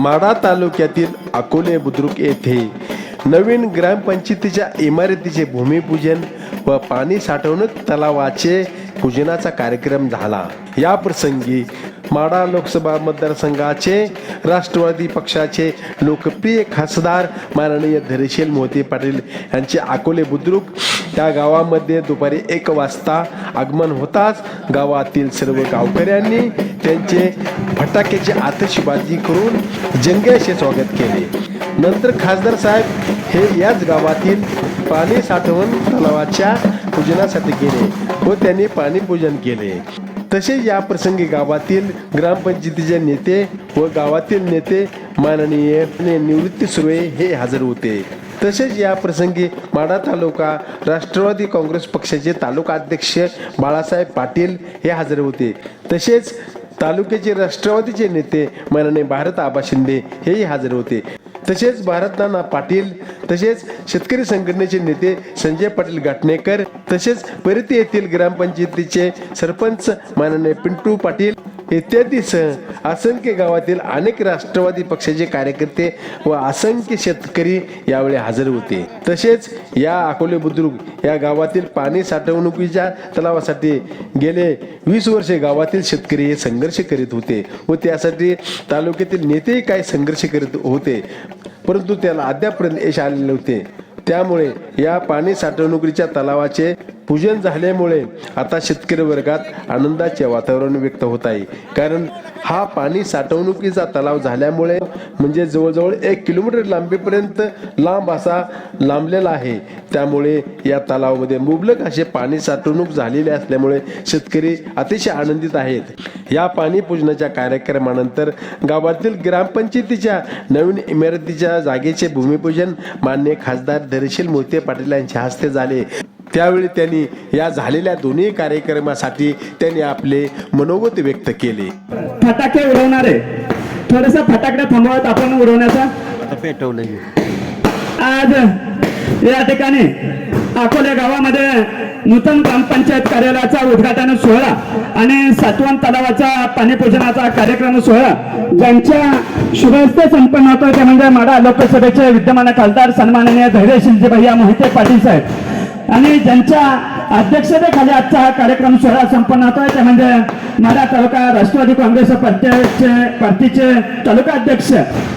माढा तालुक्यातील अकोले बुद्रुक येथे नवीन ग्रामपंचायतीच्या इमारतीचे भूमिपूजन व पाणी साठवणूक तलावाचे पूजनाचा कार्यक्रम झाला. या प्रसंगी माडा लोकसभा मतदारसंघाचे राष्ट्रवादी पक्षाचे लोकप्रिय खासदार माननीय धरेशील मोहिते पाटील यांचे अकोले बुद्रुक त्या गावामध्ये दुपारी एक वाजता आगमन होताच गावातील सर्व गावकऱ्यांनी त्यांचे फटाक्याची आतषबाजी करून जंगेचे स्वागत केले. नंतर खासदार साहेब हे याच गावातील पाणी साठवण तलावाच्या पूजनासाठी गेले व त्यांनी पाणीपूजन केले. तसेच या प्रसंगी गावातील ग्रामपंचायतीचे नेते व गावातील नेते माननीय निवृत्ती सुर्वे हे हजर होते. तसेच या प्रसंगी माडा तालुका राष्ट्रवादी काँग्रेस पक्षाचे तालुका अध्यक्ष बाळासाहेब पाटील हे हजर होते. तसेच तालुक्याचे राष्ट्रवादीचे नेते माननीय भारत आबा शिंदे हेही हजर होते. तसेच भारतनाना पाटील तसेच शेतकरी संघटनेचे नेते संजय पाटील घाटणेकर तसेच परिती येथील ग्रामपंचायतीचे सरपंच माननीय पिंटू पाटील इत्यादीसह असंख्य गावातील अनेक राष्ट्रवादी पक्षाचे कार्यकर्ते व असंख्य शेतकरी यावेळी हजर होते. तसेच या अकोले बुद्रुक या गावातील पाणी साठवणुकीच्या तलावासाठी गेले वीस वर्षे गावातील शेतकरी हे संघर्ष करीत होते व त्यासाठी तालुक्यातील नेतेही काही संघर्ष करीत होते. परंतु त्याला अद्यापर्यंत यश आलेले नव्हते. त्यामुळे या पाणी साठवणुकीच्या तलावाचे पूजन झाल्यामुळे आता शेतकरी वर्गात आनंदाचे वातावरण व्यक्त होत आहे. कारण हा पाणी साठवणुकीचा तलाव झाल्यामुळे म्हणजे जवळजवळ एक किलोमीटर लांबीपर्यंत लांब असा लांबलेला आहे. त्यामुळे या तलावामध्ये मुबलक असे पाणी साठवणूक झालेले असल्यामुळे शेतकरी अतिशय आनंदित आहेत. या पाणी पूजनाच्या कार्यक्रमानंतर गावातील ग्रामपंचायतीच्या नवीन इमारतीच्या जागेचे भूमिपूजन मान्य खासदार धैर्यशील मोहिते पाटील यांच्या हस्ते झाले. त्यावेळी त्यांनी या झालेल्या दोन्ही कार्यक्रमासाठी त्यांनी आपले मनोगत व्यक्त केले. फटाके उडवणारे. थोडस फटाकडे थांबवत आपण उडवण्याचा. आज या ठिकाणी अकोले गावामध्ये नूतन ग्रामपंचायत कार्यालयाचा उद्घाटन सोहळा आणि सातवन तलावाचा पाणीपूजनाचा कार्यक्रम सोहळा ज्यांच्या शुभहस्ते संपन्न होतो ते म्हणजे माडा लोकसभेचे विद्यमान खासदार सन्माननीय धैर्यशीलजी भैया मोहिते पाटील साहेब. आणि ज्यांच्या अध्यक्षतेखाली आजचा हा कार्यक्रम सोहळा संपन्न होतोय ते म्हणजे माडा तालुका राष्ट्रवादी काँग्रेस पार्टीचे पार्टीचे तालुका अध्यक्ष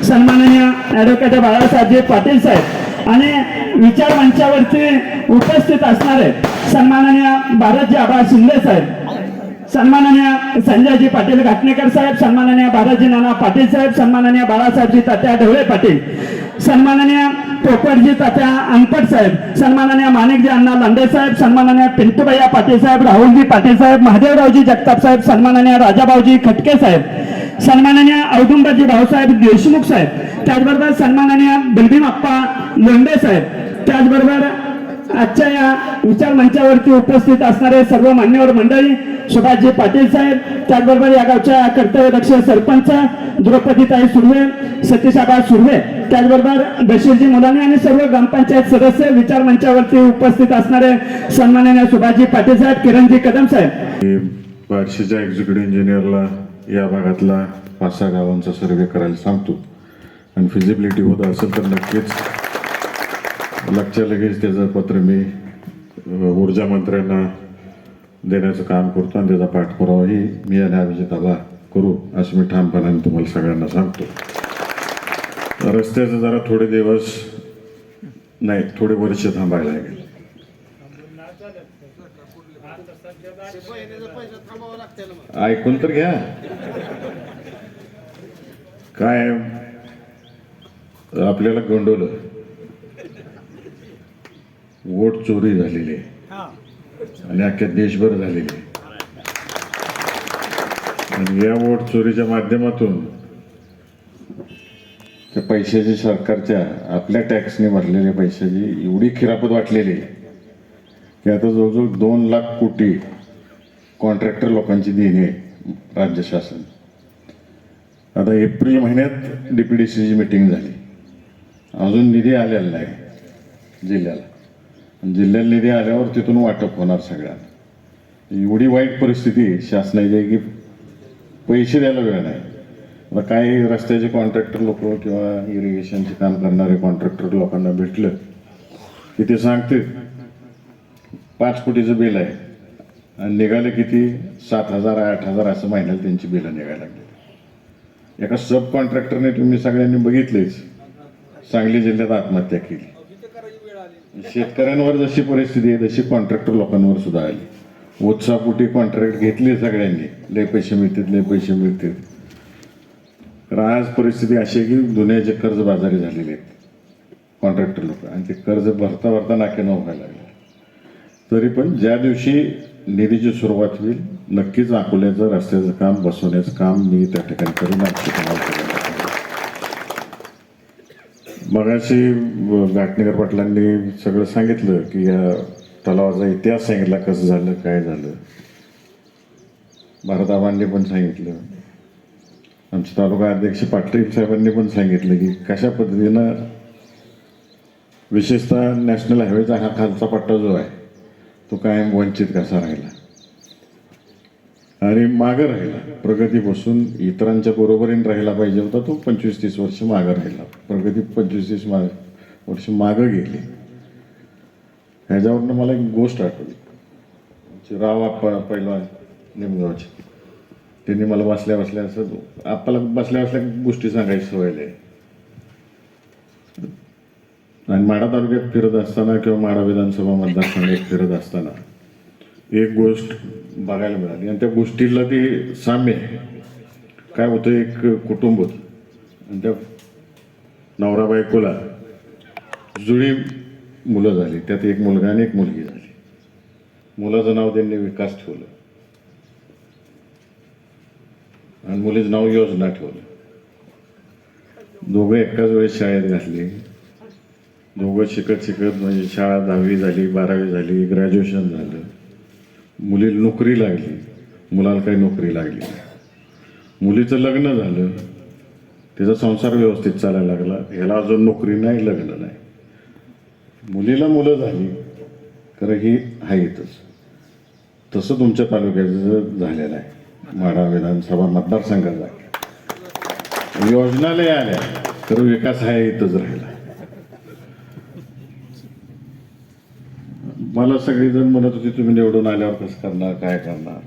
सन्माननीय ॲडव्होकेट बाळासाहेबजी पाटील साहेब. आणि विचार मंचावरती उपस्थित असणारे सन्माननीय भारतजी आबा शिंदे साहेब. सन्माननीय संजयजी पाटील घाटणेकर साहेब सन्माननीय बालाजी नाना पाटील साहेब सन्माननीय बाळासाहेबजी तात्या ढवळे पाटील सन्माननीय पोपटजी तात्या अंकट साहेब सन्माननीय माणिकजी अण्णा लांडे साहेब सन्माननीय पिंटूभैया पाटील साहेब राहुलजी पाटील साहेब महादेवरावजी जगताप साहेब सन्माननीय राजाभाऊजी खटके साहेब सन्माननीय औदुंबरजी भाऊसाहेब देशमुख साहेब त्याचबरोबर सन्माननीय बलभीम अप्पा साहेब त्याचबरोबर आजच्या या विचार मंचावरती उपस्थित असणारे सर्व मान्यवर मंडळी सुभाषजी पाटील साहेब त्याचबरोबर या गावच्या कर्तव्यदक्ष सरपंच द्रौपदीताई सुर्वे सतीशाबा सुर्वे त्याचबरोबर बशीरजी मुलानी आणि सर्व ग्रामपंचायत सदस्य विचार मंचावरती उपस्थित असणारे सन्माननीय सुभाषजी पाटील साहेब किरणजी कदम साहेब. बार्शीच्या एक्झिक्युटिव्ह इंजिनियरला या भागातला पाच सहा गावांचा सर्वे करायला सांगतो. आणि फिजिबिलिटी होत असेल तर नक्कीच लगच्या लगेच त्याचं पत्र मी ऊर्जा मंत्र्यांना देण्याचं काम करतो आणि त्याचा पाठपुरावाही मी आणि अभिजित करू असं मी ठामपणाने तुम्हाला सगळ्यांना सांगतो. रस्त्याचं जरा थोडे दिवस नाही थोडे वर्ष थांबायला लागेल. ऐकून तर घ्या. काय आपल्याला गोंडवलं. वोट चोरी झालेली आहे. आणि अख्ख्या देशभर झालेली आहे. आणि या वोट चोरीच्या माध्यमातून त्या पैशाची सरकारच्या आपल्या टॅक्सने भरलेल्या पैशाची एवढी खिरापत वाटलेली की आता जवळजवळ दोन लाख कोटी कॉन्ट्रॅक्टर लोकांची देणी आहे राज्य शासन. आता एप्रिल महिन्यात डी पी डी सीची मिटिंग झाली. अजून निधी आलेला नाही जिल्ह्याला. आणि निधी आल्यावर तिथून वाटप होणार सगळ्यांना एवढी वाईट परिस्थिती शासनाची आहे की पैसे द्यायला वेळ नाही. आता काही रस्त्याचे कॉन्ट्रॅक्टर लोक किंवा इरिगेशनचे काम करणारे कॉन्ट्रॅक्टर लोकांना भेटलं की ते सांगते पाच कोटीचं बिल आहे. आणि निघाले किती? सात हजार आठ हजार असं महिन्याला त्यांची बिलं निघायला लागली. एका सब कॉन्ट्रॅक्टरने तुम्ही सगळ्यांनी बघितलेच. सांगली जिल्ह्यात आत्महत्या केली. शेतकऱ्यांवर जशी परिस्थिती आहे तशी कॉन्ट्रॅक्टर लोकांवर सुद्धा आली. उत्साहपोटी कॉन्ट्रॅक्ट घेतले सगळ्यांनी. लय पैसे मिळतील लय पैसे मिळतील तर आज परिस्थिती अशी आहे की दुनियाचे कर्ज बाजारी झालेले आहेत. कॉन्ट्रॅक्टर लोक. आणि ते कर्ज भरता भरता नाक्यानं व्हायला लागले तरी पण ज्या दिवशी निधीची सुरुवात होईल नक्कीच अकोल्याचं रस्त्याचं काम बसवण्याचं काम मी त्या ठिकाणी करून आमची तुम्हाला मगाशी घाटणेकर पाटलांनी सगळं सांगितलं की या तलावाचा इतिहास सांगितला कसं झालं काय झालं. भारताबांनी पण सांगितलं. आमचे तालुका अध्यक्ष पाटील साहेबांनी पण सांगितलं की कशा पद्धतीनं विशेषतः नॅशनल हायवेचा हा खालचा पट्टा जो आहे तो कायम वंचित कसा राहिला. आणि मागं राहिला. प्रगतीपासून इतरांच्या बरोबरीने राहिला पाहिजे होता तो पंचवीस तीस वर्ष मागं राहिला. प्रगती पंचवीस तीस माग वर्ष मागं गेली. ह्याच्यावरनं मला एक गोष्ट आठवली. राव आप्पा पहिला निमगावचे. त्यांनी मला बसल्या बसल्या असं आपल्याला बसल्या बसल्या गोष्टी सांगायची सवय आहे आणि माडा तालुक्यात फिरत असताना किंवा माडा विधानसभा मतदारसंघात फिरत असताना एक गोष्ट बघायला मिळाली. आणि त्या गोष्टीला ती साम्य आहे. काय होतं एक कुटुंब आणि त्या नवरा बायकोला जुळी मुलं झाली. त्यात एक मुलगा आणि एक मुलगी झाली. मुलाचं नाव त्यांनी विकास ठेवलं. आणि मुलीचं नाव योजना ठेवलं. दोघं एकाच वेळेस शाळेत घातले. दोघं शिकत शिकत म्हणजे शाळा दहावी झाली बारावी झाली ग्रॅज्युएशन झालं. मुलीला नोकरी लागली. मुलाला काही नोकरी लागली नाही. मुलीचं लग्न झालं. तिचा संसार व्यवस्थित चालायला लागला. ह्याला अजून नोकरी नाही लग्न नाही. मुलीला मुलं झाली. खरं ही आहेतच. तसं तुमच्या तालुक्याचं झालेलं आहे. माढा विधानसभा मतदारसंघाचा योजना लय आल्या. तर विकास हा इथंच राहिला. मला सगळेजण म्हणत होते तुम्ही निवडून आल्यावर कसं करणार काय करणार?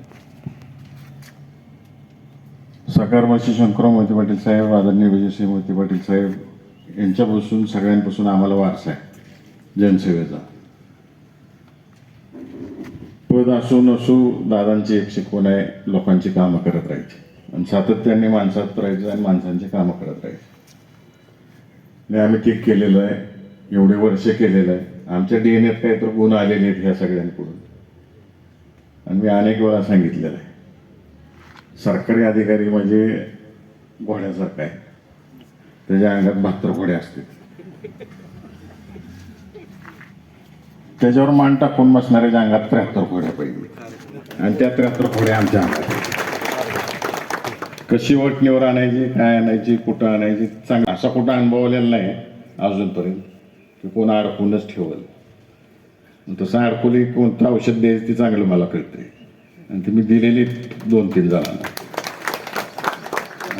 सकारमाशी शंकरराव मोहिते पाटील साहेब आदरणीय विजयसिंह मोहिते पाटील साहेब यांच्यापासून सगळ्यांपासून आम्हाला वारसा आहे जनसेवेचा. पद असो नसो दादांची एक शिकवण आहे लोकांची कामं करत राहायची. आणि सातत्याने माणसात राहायचं आणि माणसांची कामं करत राहायची. आणि आम्ही ठीक केलेलं आहे एवढे वर्ष केलेलं आहे. आमच्या डी एन एत काही तर गुण आलेले आहेत ह्या सगळ्यांकडून. आणि मी अनेक वेळा सांगितलेलं आहे. सरकारी अधिकारी म्हणजे घोड्यासारखा आहे. त्याच्या अंगात बहात्तर घोडे असतील. त्याच्यावर मान टाकून बसणाऱ्याच्या अंगात त्र्याहत्तर घोड्या पाहिजे आणि त्या त्र्याहत्तर घोड्या आमच्या अंगात कशी वटणीवर आणायची काय आणायची कुठं आणायची चांगला असा कुठं अनुभवलेला नाही अजूनपर्यंत. की कोण अडकूनच ठेवल. तसं अडकवली कोणतं औषध द्यायचं ते चांगलं मला कळतंय. आणि ते मी दिलेली दोन तीन जणांना.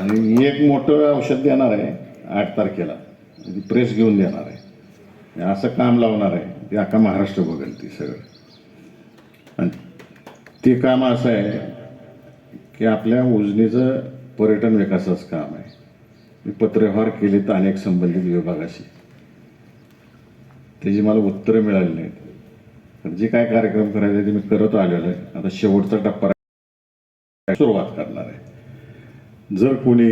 आणि एक मोठं औषध देणार आहे आठ तारखेला. म्हणजे ती प्रेस घेऊन देणार आहे. असं काम लावणार आहे ते अख्खा महाराष्ट्र बघेल ती सगळं. आणि ते काम असं आहे की आपल्या उजनीचं पर्यटन विकासाचं काम आहे. मी पत्रव्यवहार केले तर अनेक संबंधित विभागाशी. त्याची मला उत्तरं मिळाली नाहीत. तर जे काय कार्यक्रम करायचे ते मी करत आलेलो आहे. आता शेवटचा टप्पा सुरुवात करणार आहे. जर कोणी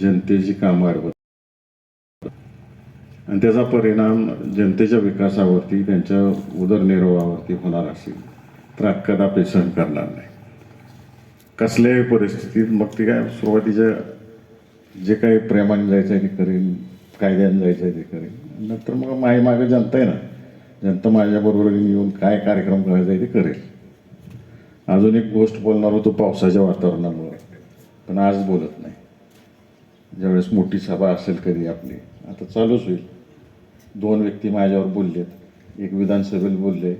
जनतेची कामं अडवत आणि त्याचा परिणाम जनतेच्या विकासावरती त्यांच्या उदरनिर्वाहावरती होणार असेल तर कदापि सहन करणार नाही. कसल्याही परिस्थितीत मग ती काय सुरुवातीच्या जे काही प्रेमाने जायचं आहे ते करेन कायद्याने जायचं आहे ते करेन. नंतर मग माई मागे जनता आहे ना. जनता माझ्याबरोबर येऊन काय कार्यक्रम करायचा आहे ते करेल. अजून एक गोष्ट बोलणार होतो पावसाच्या वातावरणामुळे. पण आज बोलत नाही. ज्यावेळेस मोठी सभा असेल कधी आपली आता चालूच होईल. दोन व्यक्ती माझ्यावर बोललेत. एक विधानसभेत बोलले.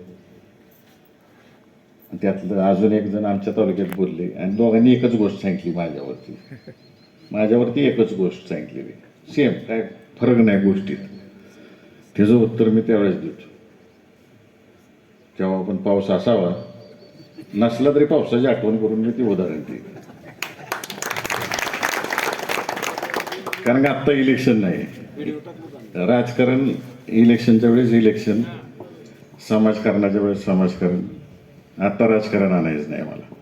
त्यातलं अजून एक जण आमच्या तालुक्यात बोलले. आणि दोघांनी एकच गोष्ट सांगितली माझ्यावरती. माझ्यावरती एकच गोष्ट सांगितलेली. सेम काय फरक नाही गोष्टीत. त्याचं उत्तर मी त्यावेळेस देतो. तेव्हा आपण पाऊस असावा नसला तरी पावसाची आठवण करून मी ती उदाहरण देईल कारण का आत्ता इलेक्शन नाही? राजकारण इलेक्शनच्या वेळेस इलेक्शन समाजकारणाच्या वेळेस समाजकारण. आत्ता राजकारण आणायचं नाही मला